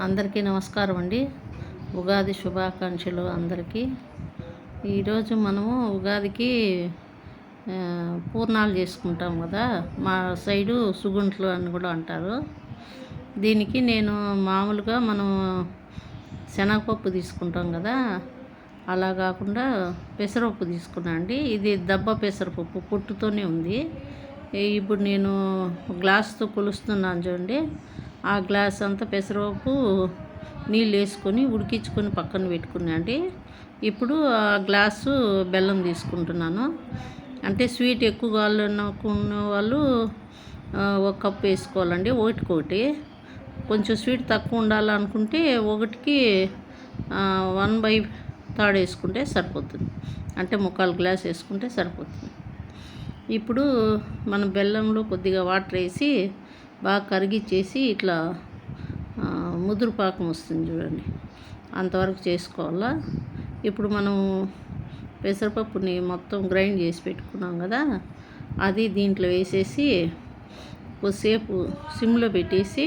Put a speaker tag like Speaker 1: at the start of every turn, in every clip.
Speaker 1: అందరికీ నమస్కారం అండి. ఉగాది శుభాకాంక్షలు అందరికీ. ఈరోజు మనము ఉగాదికి పూర్ణాలు చేసుకుంటాం కదా. మా సైడు సుగుంట్లు అని కూడా అంటారు. దీనికి నేను మామూలుగా మనం శనగపప్పు తీసుకుంటాం కదా. అలా కాకుండా పెసరపప్పు తీసుకున్నా అండి. ఇది దబ్బ పెసరపప్పు పొట్టుతోనే ఉంది. ఇప్పుడు నేను గ్లాస్తో కొలుస్తున్నాను చూడండి. ఆ గ్లాస్ అంతా పెసరపప్పు నీళ్ళు వేసుకొని ఉడికించుకొని పక్కన పెట్టుకున్నాండి ఇప్పుడు ఆ గ్లాసు బెల్లం తీసుకుంటున్నాను. అంటే స్వీట్ ఎక్కువ కావాలనుకున్న వాళ్ళు ఒక కప్పు వేసుకోవాలండి. ఒకటికొకటి. కొంచెం స్వీట్ తక్కువ ఉండాలనుకుంటే ఒకటికి వన్ బై థర్డ్ వేసుకుంటే సరిపోతుంది. అంటే ముక్కాలు గ్లాస్ వేసుకుంటే సరిపోతుంది. ఇప్పుడు మన బెల్లంలో కొద్దిగా వాటర్ వేసి బాగా కరిగిచ్చేసి ఇట్లా ముదురు పాకం వస్తుంది చూడండి. అంతవరకు చేసుకోవాలా? ఇప్పుడు మనం పెసరపప్పుని మొత్తం గ్రైండ్ చేసి పెట్టుకున్నాం కదా అది దీంట్లో వేసేసి కొద్దిసేపు సిమ్లో పెట్టేసి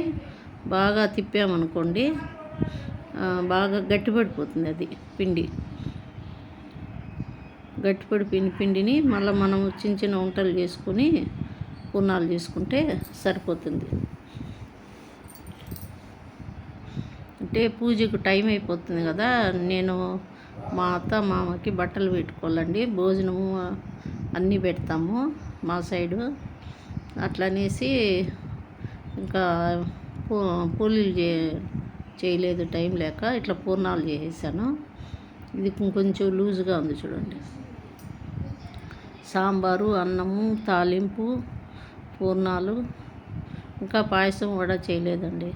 Speaker 1: బాగా తిప్పామనుకోండి బాగా గట్టిపడిపోతుంది అది పిండి. గట్టిపడిపోయిన పిండిని మళ్ళీ మనం చిన్న చిన్న వంటలు చేసుకొని పూర్ణాలు చేసుకుంటే సరిపోతుంది. అంటే పూజకు టైం అయిపోతుంది కదా నేను మా అత్త మామకి బట్టలు పెట్టుకోవాలండి. భోజనము అన్నీ పెడతాము మా సైడు. అట్లనేసి ఇంకా పూ పూలీలు చే చేయలేదు టైం లేక ఇట్లా పూర్ణాలు చేసేసాను. ఇది కొంచెం లూజుగా ఉంది చూడండి. సాంబారు అన్నము తాలింపు పూర్ణాలు. ఇంకా పాయసం కూడా చేయలేదండి.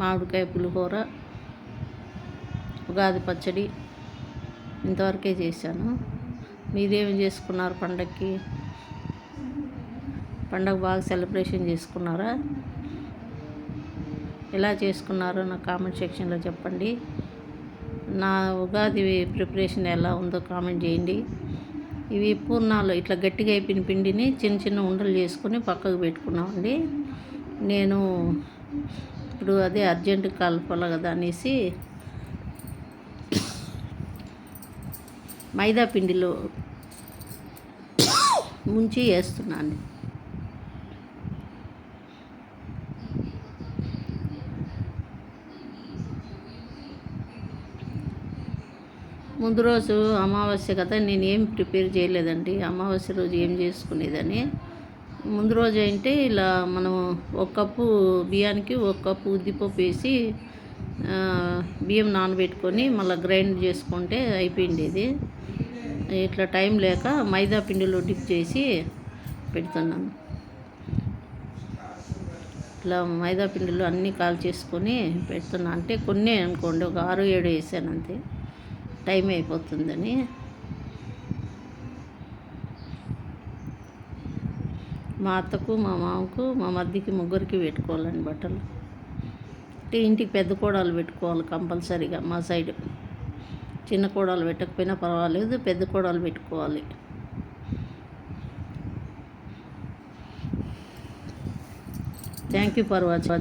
Speaker 1: మామిడికాయ పులిహోర ఉగాది పచ్చడి ఇంతవరకే చేశాను. మీరేమి చేసుకున్నారు పండగకి పండగ బాగా సెలబ్రేషన్ చేసుకున్నారా? ఎలా చేసుకున్నారో నా కామెంట్ సెక్షన్లో చెప్పండి. నా ఉగాది ప్రిపరేషన్ ఎలా ఉందో కామెంట్ చేయండి. ఇవి పూర్ణాలు ఇట్లా గట్టిగా అయిపోయిన పిండిని చిన్న చిన్న ఉండలు చేసుకొని పక్కకు పెట్టుకున్నామండి. నేను ఇప్పుడు అదే అర్జెంట్ కలపాలి కదా అనేసి మైదా పిండిలో ముంచి వేస్తున్నాను. ముందు రోజు అమావాస్య కదా నేను ఏం ప్రిపేర్ చేయలేదండి. అమావాస్య రోజు ఏం చేసుకునేదని. ముందు రోజు అంటే ఇలా మనం ఒక కప్పు బియ్యానికి ఒక కప్పు ఉద్దిపప్పు వేసి బియ్యం నానబెట్టుకొని మళ్ళీ గ్రైండ్ చేసుకుంటే అయిపోయింది ఇది ఇట్లా టైం లేక మైదా పిండిలో డిప్ చేసి పెడుతున్నాను. ఇట్లా మైదా పిండిలో అన్నీ కాల్ చేసుకొని పెడుతున్నా. అంటే కొన్ని అనుకోండి ఒక ఆరు ఏడు వేసాను అంతే. టైం అయిపోతుందని. మా అత్తకు మా మామకు మా మధ్యకి ముగ్గురికి పెట్టుకోవాలని బట్టలు. అంటే ఇంటికి పెద్ద కోడలు పెట్టుకోవాలి కంపల్సరీగా మా సైడ్. చిన్న కోడలు పెట్టకపోయినా పర్వాలేదు పెద్ద కోడలు పెట్టుకోవాలి. Thank you for watching